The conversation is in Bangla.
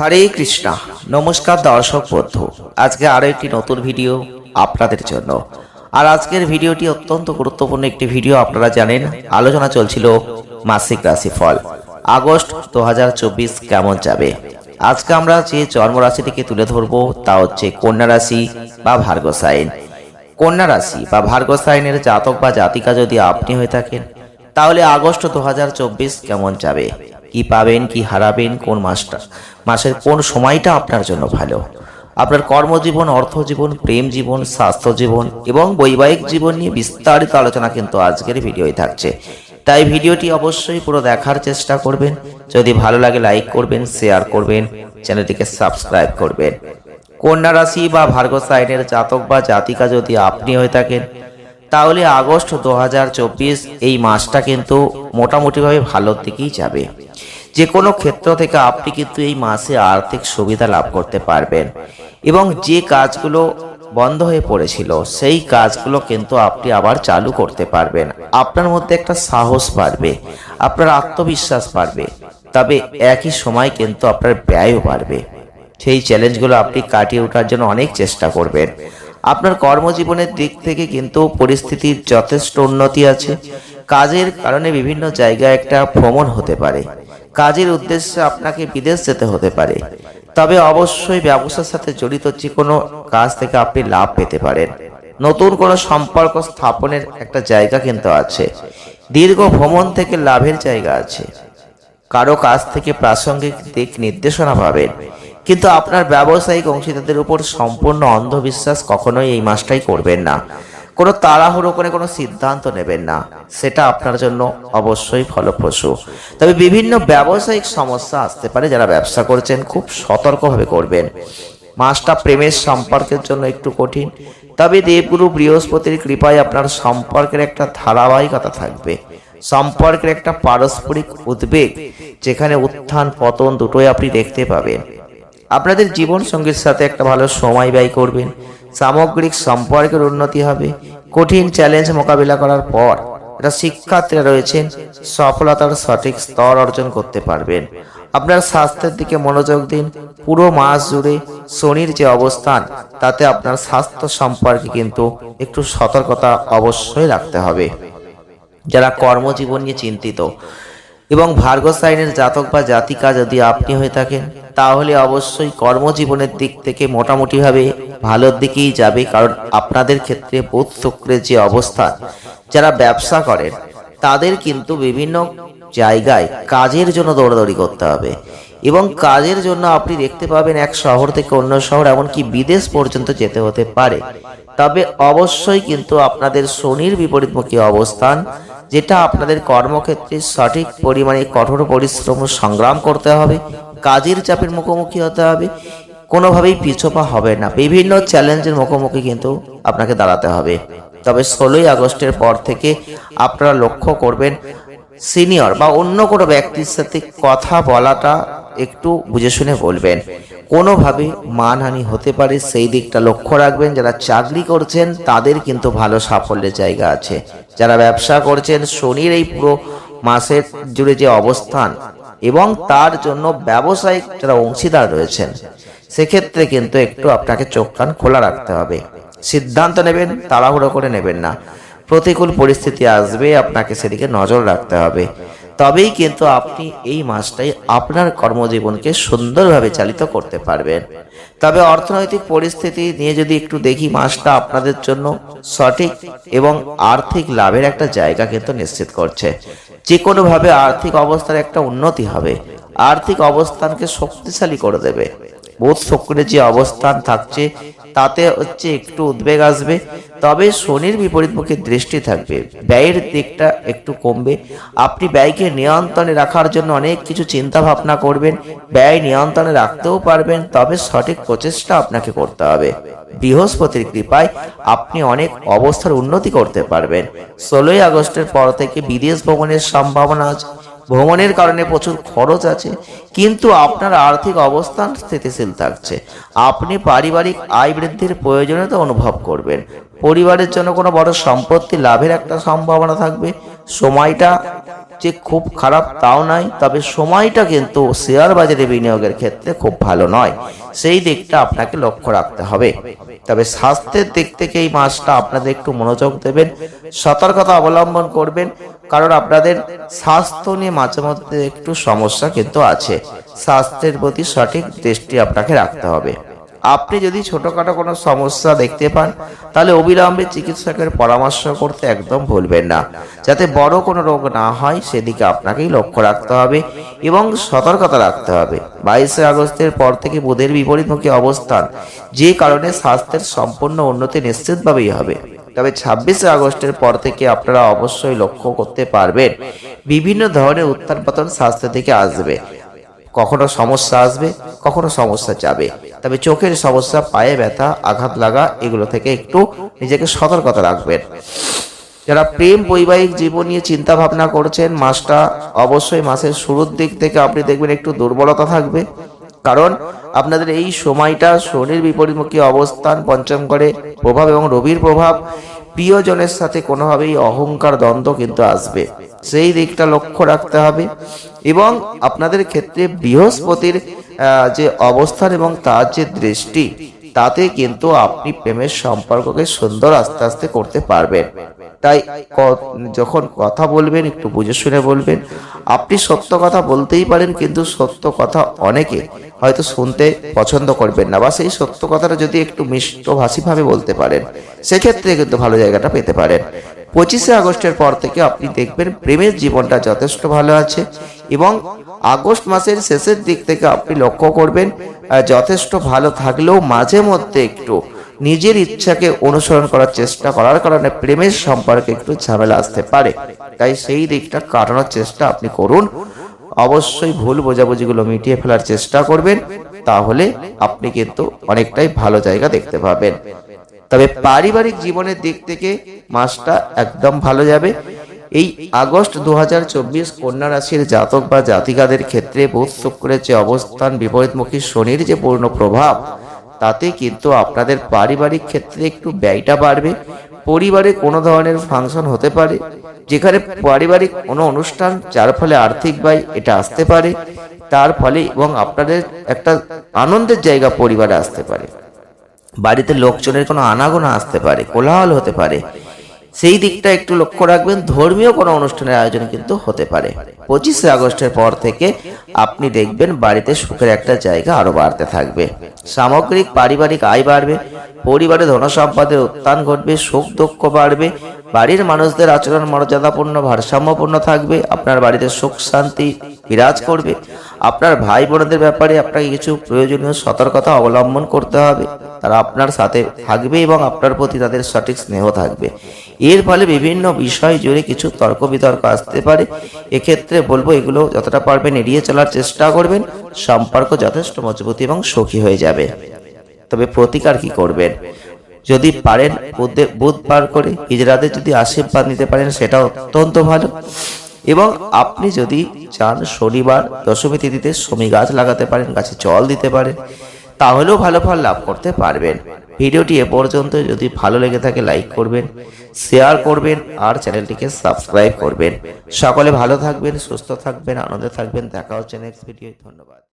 হরে কৃষ্ণা। নমস্কার দর্শক বন্ধু। আজকে আরও একটি নতুন ভিডিও আপনাদের জন্য। আর আজকের ভিডিওটি অত্যন্ত গুরুত্বপূর্ণ একটি ভিডিও, আপনারা জানেন, আলোচনা চলছিল মাসিক রাশিফল। আগস্ট দু হাজার চব্বিশ কেমন যাবে? আজকে আমরা যে জন্ম রাশিটিকে তুলে ধরবো, তা হচ্ছে কন্যা রাশি বা ভার্গ সাইন। কন্যা রাশি বা ভার্গ সাইনের জাতক বা জাতিকা যদি আপনি হয়ে থাকেন, তাহলে আগস্ট দু হাজার চব্বিশ কেমন যাবে? কি পাবেন, কি হারাবেন, কোন মাসটা? মাসের কোন সময়টা আপনার জন্য ভালো? আপনার কর্মজীবন, অর্থজীবন প্রেম জীবন স্বাস্থ্য জীবন এবং বৈবাহিক জীবন নিয়ে বিস্তারিত আলোচনা কিন্তু আজকের ভিডিওয় থাকছে। তাই ভিডিওটি অবশ্যই পুরো দেখার চেষ্টা করবেন। যদি ভালো লাগে, লাইক করবেন, শেয়ার করবেন, চ্যানেলটিকে সাবস্ক্রাইব করবেন। কন্যা রাশি বা ভার্গ সাইনের জাতক বা জাতিকা যদি আপনি হয়ে থাকেন, তাহলে আগস্ট দু হাজার চব্বিশ এই মাসটা কিন্তু মোটামুটিভাবে ভালোর দিকেই যাবে। যে কোনো ক্ষেত্র থেকে আপনি কিন্তু এই মাসে আর্থিক সুবিধা লাভ করতে পারবেন। এবং যে কাজগুলো বন্ধ হয়ে পড়েছিল, সেই কাজগুলো কিন্তু আপনি আবার চালু করতে পারবেন। আপনার মধ্যে একটা সাহস বাড়বে, আপনার আত্মবিশ্বাস বাড়বে, তবে একই সময় কিন্তু আপনার ব্যয়ও বাড়বে। সেই চ্যালেঞ্জগুলো আপনি কাটিয়ে ওঠার জন্য অনেক চেষ্টা করবেন। আপনার কর্মজীবনের দিক থেকে কিন্তু পরিস্থিতির যথেষ্ট উন্নতি আছে। কাজের কারণে বিভিন্ন জায়গায় একটা ভ্রমণ হতে পারে। কাজের উদ্দেশ্যে আপনাকে বিদেশ যেতে হতে পারে। তবে অবশ্যই ব্যবসার সাথে জড়িত যে কোনো কাজ থেকে আপনি লাভ পেতে পারেন। নতুন কোনো সম্পর্ক স্থাপনের একটা জায়গা কিন্তু আছে। দীর্ঘ ভ্রমণ থেকে লাভের জায়গা আছে। কারও কাছ থেকে প্রাসঙ্গিক দিক নির্দেশনা পাবেন। কিন্তু আপনার ব্যবসায়িক অংশীদারদের উপর সম্পূর্ণ অন্ধবিশ্বাস কখনোই এই মাসটাই করবেন না। কোনো তাড়াহুড়ো করে কোনো সিদ্ধান্ত নেবেন না। সেটা আপনার জন্য অবশ্যই ফলপ্রসূ। তবে বিভিন্ন ব্যবসায়িক সমস্যা আসতে পারে যারা ব্যবসা করছেন, খুব সতর্কভাবে করবেন। মাসটা প্রেমের সম্পর্কের জন্য একটু কঠিন। তবে দেবগুরু বৃহস্পতির কৃপায় আপনার সম্পর্কের একটা ধারাবাহিকতা থাকবে। সম্পর্কের একটা পারস্পরিক উদ্বেগ, যেখানে উত্থান, পতন দুটোই আপনি দেখতে পাবেন। আপনাদের জীবন সঙ্গীর সাথে একটা ভালো সময় ব্যয় করবেন। সামগ্রিক সম্পর্কের উন্নতি হবে। কঠিন চ্যালেঞ্জ মোকাবিলা করার পর এটা শিক্ষার্থীরা রয়েছেন, সফলতার সঠিক স্তর অর্জন করতে পারবেন। আপনার স্বাস্থ্যের দিকে মনোযোগ দিন। পুরো মাস জুড়ে শনির যে অবস্থান, তাতে আপনার স্বাস্থ্য সম্পর্কে কিন্তু একটু সতর্কতা অবশ্যই রাখতে হবে। যারা কর্মজীবন নিয়ে চিন্তিত এবং ভার্গ সাইনের জাতক বা জাতিকা যদি আপনি হয়ে থাকেন তাহলে অবশ্যই কর্মজীবনের দিক থেকে মোটামুটিভাবে ভালোর দিকেই যাবে, কারণ আপনাদের ক্ষেত্রে বোধ শুক্রের যে অবস্থা, যারা ব্যবসা করেন, তাদের কিন্তু বিভিন্ন জায়গায় কাজের জন্য দৌড়াদৌড়ি করতে হবে। এবং কাজের জন্য আপনি দেখতে পাবেন এক শহর থেকে অন্য শহর, এমনকি বিদেশ পর্যন্ত যেতে হতে পারে। তবে অবশ্যই কিন্তু আপনাদের শনির বিপরীতমুখী অবস্থান, যেটা আপনাদের কর্মক্ষেত্রে সঠিক পরিমাণে কঠোর পরিশ্রম সংগ্রাম করতে হবে। কাজের চাপের মুখোমুখি হতে হবে। কোনোভাবেই পিছপা হবে না। বিভিন্ন চ্যালেঞ্জের মুখোমুখি কিন্তু আপনাকে দাঁড়াতে হবে। তবে ষোলোই আগস্টের পর থেকে আপনারা লক্ষ্য করবেন, সিনিয়র বা অন্য কোনো ব্যক্তির সাথে কথা বলাটা একটু বুঝে শুনে বলবেন। কোনোভাবে মানহানি হতে পারে, সেই দিকটা লক্ষ্য রাখবেন। যারা চাকরি করছেন, তাদের কিন্তু ভালো সাফল্যের জায়গা আছে। যারা ব্যবসা করছেন, শনির এই পুরো মাসের জুড়ে যে অবস্থান এবং তার জন্য ব্যবসায়িক যারা অংশীদার রয়েছেন, সেক্ষেত্রে কিন্তু একটু আপনাকে চোখ কান খোলা রাখতে হবে। সিদ্ধান্ত নেবেন, তাড়াহুড়ো করে নেবেন না। প্রতিকূল পরিস্থিতি আসবে, আপনাকে সেদিকে নজর রাখতে হবে। তবেই কিন্তু আপনি এই মাসটাই আপনার কর্মজীবনকে সুন্দরভাবে চালিত করতে পারবেন। তবে অর্থনৈতিক পরিস্থিতি নিয়ে যদি একটু দেখি মাসটা আপনাদের জন্য সঠিক এবং আর্থিক লাভের একটা জায়গা কিন্তু নিশ্চিত করছে। যে কোনোভাবে আর্থিক অবস্থার একটা উন্নতি হবে, আর্থিক অবস্থানকে শক্তিশালী করে দেবে। বোধ শুক্রের যে অবস্থান থাকছে তাতে হচ্ছে একটু উদ্বেগ আসবে। তবে শনির বিপরীতমুখী দৃষ্টি থাকবে। ব্যয়ের দিকটা একটু কমবে। আপনি ব্যয়কে নিয়ন্ত্রণে রাখার জন্য অনেক কিছু চিন্তা ভাবনা করবেন। ব্যয় নিয়ন্ত্রণে রাখতেও পারবেন, তবে সঠিক প্রচেষ্টা আপনাকে করতে হবে। বৃহস্পতির কৃপায় আপনি অনেক অবস্থার উন্নতি করতে পারবেন। ষোলোই আগস্টের পর থেকে বিদেশ ভ্রমণের সম্ভাবনা আছে। ভ্রমণের কারণে প্রচুর খরচ আছে, কিন্তু আপনার আর্থিক অবস্থান স্থিতিশীল থাকছে। আপনি পারিবারিক আয় বৃদ্ধির প্রয়োজনীয়তা অনুভব করবেন। পরিবারের জন্য কোনো বড় সম্পত্তি লাভের একটা সম্ভাবনা থাকবে। সময়টা যে খুব খারাপ তাও নয় তবে সময়টা কিন্তু শেয়ার বাজারে বিনিয়োগের ক্ষেত্রে খুব ভালো নয়। সেই দিকটা আপনাকে লক্ষ্য রাখতে হবে। তবে স্বাস্থ্যের দিক থেকে এই মাসটা আপনাদের একটু মনোযোগ দেবেন, সতর্কতা অবলম্বন করবেন কারণ আপনাদের স্বাস্থ্য নিয়ে মাঝে মধ্যে একটু সমস্যা কিন্তু আছে। স্বাস্থ্যের প্রতি সঠিক দৃষ্টি আপনাকে রাখতে হবে। আপনি যদি ছোটখাটো কোনো সমস্যা দেখতে পান, তাহলে অবিলম্বে চিকিৎসকের পরামর্শ করতে একদম ভুলবেন না। যাতে বড় কোনো রোগ না হয়, সেদিকে আপনাকেই লক্ষ্য রাখতে হবে এবং সতর্কতা রাখতে হবে। বাইশে আগস্টের পর থেকে বুধের বিপরীতমুখী অবস্থান, যে কারণে স্বাস্থ্যের সম্পূর্ণ উন্নতি নিশ্চিতভাবেই হবে। তবে ছাব্বিশে আগস্টের পর থেকে আপনারা অবশ্যই লক্ষ্য করতে পারবেন, বিভিন্ন ধরনের উত্থান পতন স্বাস্থ্য থেকে আসবে। কখনো সমস্যা আসবে, কখনো সমস্যা যাবে। তবে চোখের সমস্যা, পায়ে ব্যথা, আঘাত লাগা, এগুলো থেকে একটু নিজেকে সতর্কতা রাখবেন। যারা প্রেম, বৈবাহিক জীবন নিয়ে চিন্তা ভাবনা করছেন, মাসটা অবশ্যই মাসের শুরুর দিক থেকে আপনি দেখবেন একটু দুর্বলতা থাকবে। কারণ আপনাদের এই সময়টা শনির বিপরীতমুখী অবস্থান, পঞ্চম করে প্রভাব এবং রবির প্রভাব, প্রিয়জনের সাথে কোনোভাবেই অহংকার, দ্বন্দ্ব কিন্তু আসবে। সেই দিকটা লক্ষ্য রাখতে হবে এবং আপনাদের ক্ষেত্রে বৃহস্পতির যে অবস্থান এবং তার যে দৃষ্টি, তাতে কিন্তু আপনি প্রেমের সম্পর্ককে সুন্দর আস্তে আস্তে করতে পারবেন। তাই যখন কথা বলবেন, একটু বুঝে শুনে বলবেন। আপনি সত্য কথা বলতেই পারেন, কিন্তু সত্য কথা অনেকে হয়তো শুনতে পছন্দ করবেন না বা সেই সত্য কথাটা যদি একটু মিষ্ট ভাষীভাবে বলতে পারেন, সেক্ষেত্রে কিন্তু ভালো জায়গাটা পেতে পারেন। পঁচিশে আগস্টের পর থেকে আপনি দেখবেন প্রেমের জীবনটা যথেষ্ট ভালো আছে এবং আগস্ট মাসের শেষের দিক থেকে আপনি লক্ষ্য করবেন যথেষ্ট ভালো থাকলেও মাঝে মধ্যে একটু নিজের ইচ্ছাকে অনুসরণ করার চেষ্টা করার কারণে প্রেমের সম্পর্কে একটু ঝামেলা আসতে পারে। তাই সেই দিকটা কাটানোর চেষ্টা আপনি করুন। অবশ্যই ভুল বোঝাবুঝিগুলো মিটিয়ে ফেলার চেষ্টা করবেন। তাহলে আপনি কিন্তু অনেকটাই ভালো জায়গা দেখতে পাবেন। তবে পারিবারিক জীবনের দিক থেকে মাসটা একদম ভালো যাবে। এই আগস্ট দু কন্যা রাশির জাতক বা জাতিকাদের ক্ষেত্রে বুধ শুক্রের যে অবস্থান, বিপরীতমুখী শনির যে পূর্ণ প্রভাব তাতে কিন্তু আপনাদের পারিবারিক ক্ষেত্রে একটু ব্যয়টা বাড়বে। পরিবারে কোনো ধরনের ফাংশন হতে পারে, যেখানে পারিবারিক কোনো অনুষ্ঠান, যার ফলে আর্থিক ব্যয় এটা আসতে পারে, তার ফলে এবং আপনাদের একটা আনন্দের জায়গা পরিবারে আসতে পারে। বাড়িতে লোকজনের কোনো আনাগোনা আসতে পারে, কোলাহল হতে পারে সেই দিকটা একটু লক্ষ্য রাখবেন, ধর্মীয় কোনো অনুষ্ঠানের আয়োজন কিন্তু হতে পারে। পঁচিশে আগস্টের পর থেকে আপনি দেখবেন বাড়িতে সুখের একটা জায়গা আরও বাড়তে থাকবে। সামগ্রিক, পারিবারিক আয় বাড়বে, পরিবারে ধনসম্পদের উত্থান ঘটবে, সুখ দুঃখ বাড়বে, বাড়ির মানুষদের আচরণ মর্যাদাপূর্ণ, ভারসাম্যপূর্ণ থাকবে, আপনার বাড়িতে সুখ, শান্তি বিরাজ করবে। আপনার ভাই বোনদের ব্যাপারে আপনাকে কিছু প্রয়োজনীয় সতর্কতা অবলম্বন করতে হবে। তারা আপনার সাথে থাকবে এবং আপনার প্রতি তাদের সঠিক স্নেহ থাকবে। এর ফলে বিভিন্ন বিষয় জুড়ে কিছু তর্ক বিতর্ক আসতে পারে। এক্ষেত্রে বলব, এগুলো যতটা পারবেন এড়িয়ে চলার চেষ্টা করবেন। সম্পর্ক যথেষ্ট মজবুত এবং সুখী হয়ে যাবে। তবে প্রতিকার কি করবেন? যদি পারেন বুধে পার করে হিজড়াদের যদি আশীর্বাদ নিতে পারেন সেটা অত্যন্ত ভালো। এবং আপনি যদি চান শনিবার দশমী তিথিতে সমী গাছ লাগাতে পারেন, গাছে জল দিতে পারেন, তাহলেও ভালো ফল লাভ করতে পারবেন। ভিডিওটি এ পর্যন্ত। যদি ভালো লেগে থাকে লাইক করবেন শেয়ার করবেন, আর চ্যানেলটিকে সাবস্ক্রাইব করবেন। সকলে ভালো থাকবেন, সুস্থ থাকবেন, আনন্দে থাকবেন। দেখা হচ্ছে নেক্সট ভিডিও ধন্যবাদ।